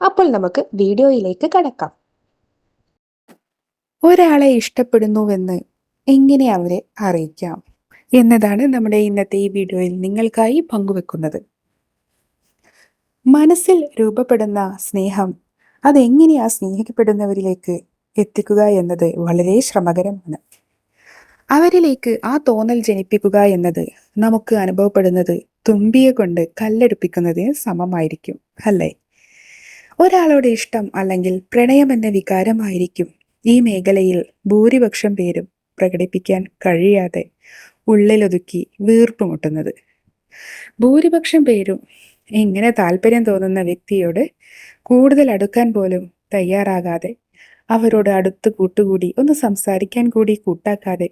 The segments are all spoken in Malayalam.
അപ്പോൾ നമുക്ക് വീഡിയോയിലേക്ക് കടക്കാം. ഒരാളെ ഇഷ്ടപ്പെടുന്നുവെന്ന് എങ്ങനെ അവരെ അറിയിക്കാം? എന്നതാണ് നമ്മുടെ ഇന്നത്തെ ഈ വീഡിയോയിൽ നിങ്ങൾക്കായി പങ്കുവെക്കുന്നത്. മനസ്സിൽ രൂപപ്പെടുന്ന സ്നേഹം അതെങ്ങനെയാ സ്നേഹിക്കപ്പെടുന്നവരിലേക്ക് എത്തിക്കുക എന്നത് വളരെ ശ്രമകരമാണ്. അവരിലേക്ക് ആ തോന്നൽ ജനിപ്പിക്കുക എന്നത് നമുക്ക് അനുഭവപ്പെടുന്നത് തുമ്പിയെ കൊണ്ട് കല്ലെടുപ്പിക്കുന്നതിന് സമമായിരിക്കും അല്ലേ? ഒരാളുടെ ഇഷ്ടം അല്ലെങ്കിൽ പ്രണയം എന്ന വികാരമായിരിക്കും ഈ മേഖലയിൽ ഭൂരിപക്ഷം പേരും പ്രകടിപ്പിക്കാൻ കഴിയാതെ ഉള്ളിലൊതുക്കി വീർപ്പുമുട്ടുന്നത്. ഭൂരിപക്ഷം പേരും ഇങ്ങനെ താല്പര്യം തോന്നുന്ന വ്യക്തിയോട് കൂടുതൽ അടുക്കാൻ പോലും തയ്യാറാകാതെ അവരോട് അടുത്ത് കൂട്ടുകൂടി ഒന്ന് സംസാരിക്കാൻ കൂടി കൂട്ടാക്കാതെ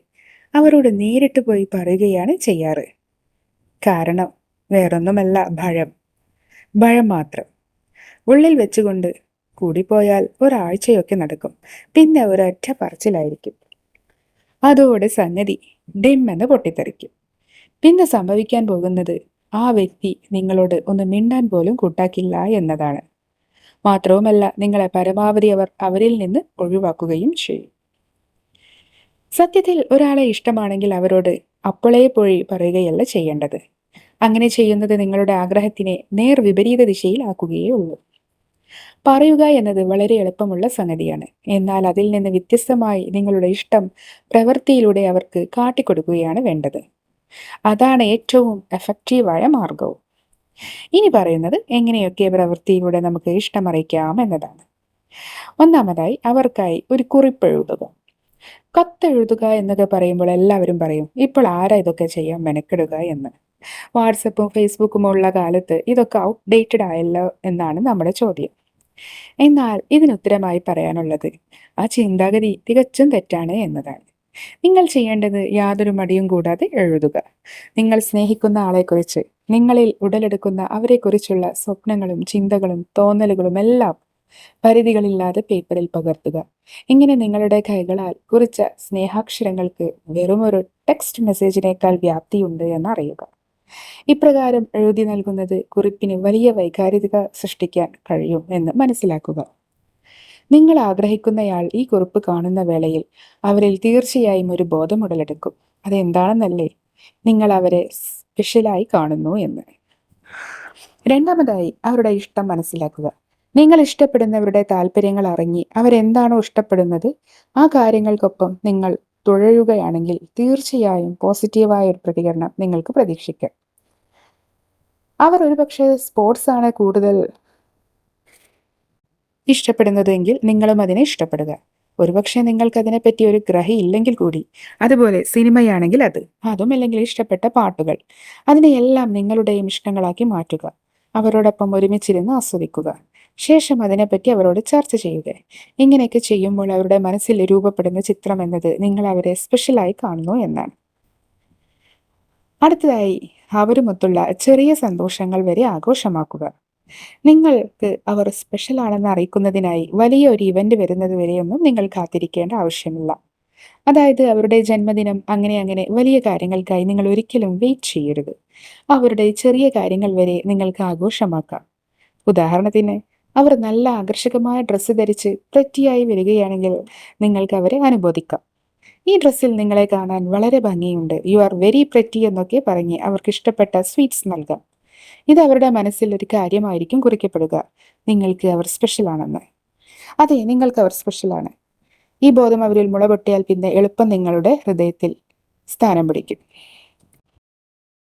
അവരോട് നേരിട്ട് പോയി പറയുകയാണ് ചെയ്യാറ്. കാരണം വേറൊന്നുമല്ല ഭയം. ഭയം മാത്രം. ഉള്ളിൽ വെച്ചുകൊണ്ട് കൂടിപ്പോയാൽ ഒരാഴ്ചയൊക്കെ നടക്കും. പിന്നെ ഒരൊറ്റ പറച്ചിലായിരിക്കും. അതോടെ സംഗതി ഡിമ്മെന്ന് പൊട്ടിത്തെറിക്കും. പിന്നെ സംഭവിക്കാൻ പോകുന്നത് ആ വ്യക്തി നിങ്ങളോട് ഒന്ന് മിണ്ടാൻ പോലും കൂട്ടാക്കില്ല എന്നതാണ്. മാത്രവുമല്ല നിങ്ങളെ പരമാവധി അവർ അവരിൽ നിന്ന് ഒഴിവാക്കുകയും ചെയ്യും. സത്യത്തിൽ ഒരാളെ ഇഷ്ടമാണെങ്കിൽ അവരോട് അപ്പോളേ പോയി പറയുകയല്ല ചെയ്യേണ്ടത്. അങ്ങനെ ചെയ്യുന്നത് നിങ്ങളുടെ ആഗ്രഹത്തിനെ നേർ വിപരീത ദിശയിൽ ആക്കുകയേ ഉള്ളൂ. പറയുക എന്നത് വളരെ എളുപ്പമുള്ള സംഗതിയാണ്. എന്നാൽ അതിൽ നിന്ന് വ്യത്യസ്തമായി നിങ്ങളുടെ ഇഷ്ടം പ്രവൃത്തിയിലൂടെ അവർക്ക് കാട്ടിക്കൊടുക്കുകയാണ് വേണ്ടത്. അതാണ് ഏറ്റവും എഫക്റ്റീവായ മാർഗവും. ഇനി പറയുന്നത് എങ്ങനെയൊക്കെ പ്രവൃത്തിയിലൂടെ നമുക്ക് ഇഷ്ടമറിയിക്കാം എന്നതാണ്. ഒന്നാമതായി അവർക്കായി ഒരു കുറിപ്പ് എഴുതുക. കത്തെഴുതുക എന്നൊക്കെ പറയുമ്പോൾ എല്ലാവരും പറയും ഇപ്പോൾ ആരാ ഇതൊക്കെ ചെയ്യാൻ മെനക്കെടുക എന്ന്? വാട്സപ്പും ഫേസ്ബുക്കും ഉള്ള കാലത്ത് ഇതൊക്കെ ഔട്ട്ഡേറ്റഡ് ആയല്ലോ എന്നാണ് നമ്മുടെ ചോദ്യം. എന്നാൽ ഇതിനുത്തരമായി പറയാനുള്ളത് ആ ചിന്താഗതി തികച്ചും തെറ്റാണ് എന്നതാണ്. നിങ്ങൾ ചെയ്യേണ്ടത് യാതൊരു മടിയും കൂടാതെ എഴുതുക. നിങ്ങൾ സ്നേഹിക്കുന്ന ആളെക്കുറിച്ച് നിങ്ങളിൽ ഉടലെടുക്കുന്ന അവരെക്കുറിച്ചുള്ള സ്വപ്നങ്ങളും ചിന്തകളും തോന്നലുകളും എല്ലാം പരിധികളില്ലാതെ പേപ്പറിൽ പകർത്തുക. ഇങ്ങനെ നിങ്ങളുടെ കൈകളാൽ കുറിച്ച സ്നേഹാക്ഷരങ്ങൾക്ക് വെറുമൊരു ടെക്സ്റ്റ് മെസ്സേജിനേക്കാൾ വ്യാപ്തിയുണ്ട് എന്ന് അറിയുക ഇപ്രകാരം എഴുതി നൽകുന്നത് കുറിപ്പിന് വലിയ വൈകാരികത സൃഷ്ടിക്കാൻ കഴിയും എന്ന് മനസ്സിലാക്കുക. നിങ്ങൾ ആഗ്രഹിക്കുന്നയാൾ ഈ കുറിപ്പ് കാണുന്ന വേളയിൽ അവരിൽ തീർച്ചയായും ഒരു ബോധം ഉടലെടുക്കും അതെന്താണെന്നല്ലേ നിങ്ങൾ അവരെ സ്പെഷ്യലായി കാണുന്നു എന്ന്. രണ്ടാമതായി അവരുടെ ഇഷ്ടം മനസ്സിലാക്കുക. നിങ്ങൾ ഇഷ്ടപ്പെടുന്നവരുടെ താല്പര്യങ്ങൾ അറിഞ്ഞ് അവരെന്താണോ ഇഷ്ടപ്പെടുന്നത് ആ കാര്യങ്ങൾക്കൊപ്പം നിങ്ങൾ തുഴയുകയാണെങ്കിൽ തീർച്ചയായും പോസിറ്റീവായ ഒരു പ്രതികരണം നിങ്ങൾക്ക് പ്രതീക്ഷിക്കാം. അവർ ഒരുപക്ഷെ സ്പോർട്സ് ആണ് കൂടുതൽ ഇഷ്ടപ്പെടുന്നതെങ്കിൽ നിങ്ങളും അതിനെ ഇഷ്ടപ്പെടുക. ഒരുപക്ഷെ നിങ്ങൾക്ക് അതിനെപ്പറ്റി ഒരു ഗ്രഹി ഇല്ലെങ്കിൽ കൂടി. അതുപോലെ സിനിമയാണെങ്കിൽ അത്. അതും അല്ലെങ്കിൽ ഇഷ്ടപ്പെട്ട പാട്ടുകൾ. അതിനെയെല്ലാം നിങ്ങളുടെയും ഇഷ്ടങ്ങളാക്കി മാറ്റുക. അവരോടൊപ്പം ഒരുമിച്ചിരുന്ന് ആസ്വദിക്കുക. ശേഷം അതിനെപ്പറ്റി അവരോട് ചർച്ച ചെയ്യുക. ഇങ്ങനെയൊക്കെ ചെയ്യുമ്പോൾ അവരുടെ മനസ്സിൽ രൂപപ്പെടുന്ന ചിത്രം എന്നത് നിങ്ങൾ അവരെ സ്പെഷ്യലായി കാണുന്നു എന്നാണ്. അടുത്തതായി അവരുമൊത്തുള്ള ചെറിയ സന്തോഷങ്ങൾ വരെ ആഘോഷമാക്കുക. നിങ്ങൾക്ക് അവർ സ്പെഷ്യൽ ആണെന്ന് അറിയിക്കുന്നതിനായി വലിയ ഒരു ഇവന്റ് വരുന്നത് വരെയൊന്നും നിങ്ങൾ കാത്തിരിക്കേണ്ട ആവശ്യമില്ല. അതായത് അവരുടെ ജന്മദിനം അങ്ങനെ അങ്ങനെ വലിയ കാര്യങ്ങൾക്കായി നിങ്ങൾ ഒരിക്കലും വെയിറ്റ് ചെയ്യരുത്. അവരുടെ ചെറിയ കാര്യങ്ങൾ വരെ നിങ്ങൾക്ക് ആഘോഷമാക്കാം. ഉദാഹരണത്തിന് അവർ നല്ല ആകർഷകമായ ഡ്രസ്സ് ധരിച്ച് പ്രറ്റിയായി വരികയാണെങ്കിൽ നിങ്ങൾക്ക് അവരെ അനുബോധിക്കാം. ഈ ഡ്രസ്സിൽ നിങ്ങളെ കാണാൻ വളരെ ഭംഗിയുണ്ട്. യു ആർ വെരി പ്രറ്റി എന്നൊക്കെ പറഞ്ഞ് അവർക്ക് ഇഷ്ടപ്പെട്ട സ്വീറ്റ്സ് നൽകാം. ഇത് അവരുടെ മനസ്സിൽ ഒരു കാര്യമായിരിക്കും കുറിക്കപ്പെടുക. നിങ്ങൾക്ക് അവർ സ്പെഷ്യൽ ആണെന്ന്. അതെ നിങ്ങൾക്ക് അവർ സ്പെഷ്യലാണ് ഈ ബോധം അവരിൽ മുളപൊട്ടിയാൽ പിന്നെ എളുപ്പം നിങ്ങളുടെ ഹൃദയത്തിൽ സ്ഥാനം പിടിക്കും.